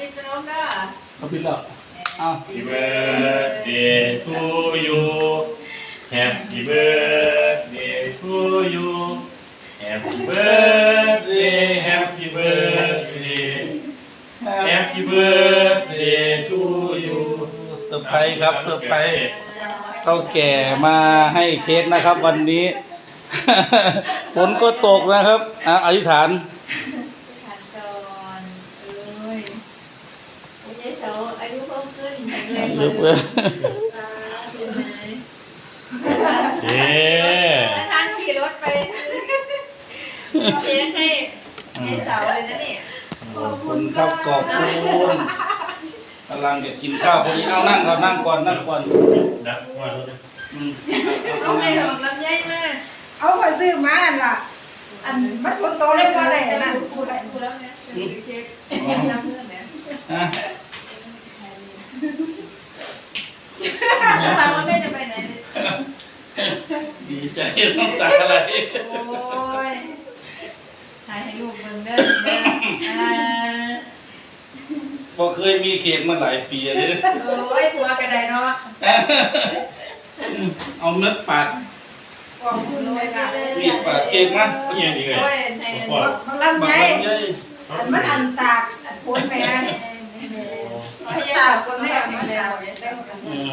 ปิดขนมเด้อเขาปิดแล้วอ้าว Happy birthday to you Happy birthday to you Happy birthday Happy birthday Happy birthday to you เซอร์ไพรส์ครับเซอร์ไพรส์เท่าแก่มาให้เค้กนะครับวันนี้ ฝนก็ตกนะครับอะอธิษฐาน ทานก่อนเอ้ยคุณยายเสาอายุเพิ่ม ขึ้นแข็งแรงยกเว้นเป็นไหมเย้ถ้าทานขี่รถไปซื้อเค้กให้ยายเสาเลยนะเนี่ยขอบคุณครับขอบคุณกำลังจะกินข้าวพอดีเอานั่งก่อนนั่งก่อนนั่งก่อนดักว่าเราจะอืมเอาไปหอมลำไยมาเอาไปซื้อมาอันล่ะอันมันคนโตเลยว่าได้อันนั่นพูดแล้วพูดแล้วเนี่ยซื้อเค้กน้ำเพื่อนเนี่ย อะถามว่าแม่จะไปไหนเนี่ยดีใจน้ำตาอะไรโอ้ยถ่ายให้ลูกเบิ่งเด้อเด้ออ่าบ่เคยมีเค้กมาหลายปีเลย โอ้ยผัวกระไดเนาะเอาเนื้อปาด ขอบคุณเลยค่ะมีดปาดเค้กมาก็ยังดีเลยโอ้ยในพ่อมันลำบักไยลำไยอันมันอันตากอันฝนแม่พยายามคนแรกมาแล้วยายสาวอืม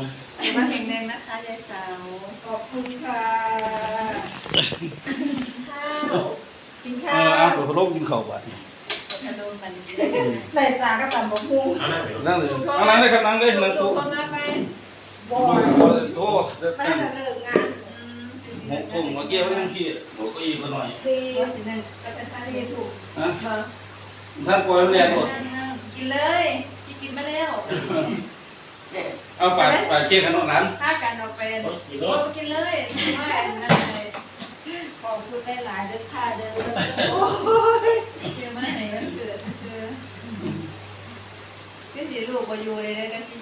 มาแข็งแรงนะคะยายสาวขอบคุณค่ะข้าวกินเอข้าอวเอาไปพะโล้กินข้าวบัดนี้ขนมมันได้ตากระตันบกมุงเอาหน้าไปนั่งเลยเอานั่งเลยครับนั่งเลยนั่งลูโต๊ะกคนมาไปบ่โต๊ะโต๊ะเดี๋ยวมันตั้งเลิกงานหกทุ่มเมื่อกี้เพิ่งขี้โต๊ะเก็อีกหน่อยสี่สิหนึ่งก็เป็นท่าที่ถูกฮะมาท่านปล่อยเรียนหมดกินเลยพี่กินมาแล้ว เอาปาดปาดเค้กขนมร้านถ้ากันออกเป็นอีกโอ้รถกินเลยว่านั่นเลยขอบคุณได้หลายเด้อค่ะเด้อเชื่อมาไหนก็เกิดเชื่อคือสิลูกบ่อยู่เลยเลยก็สิ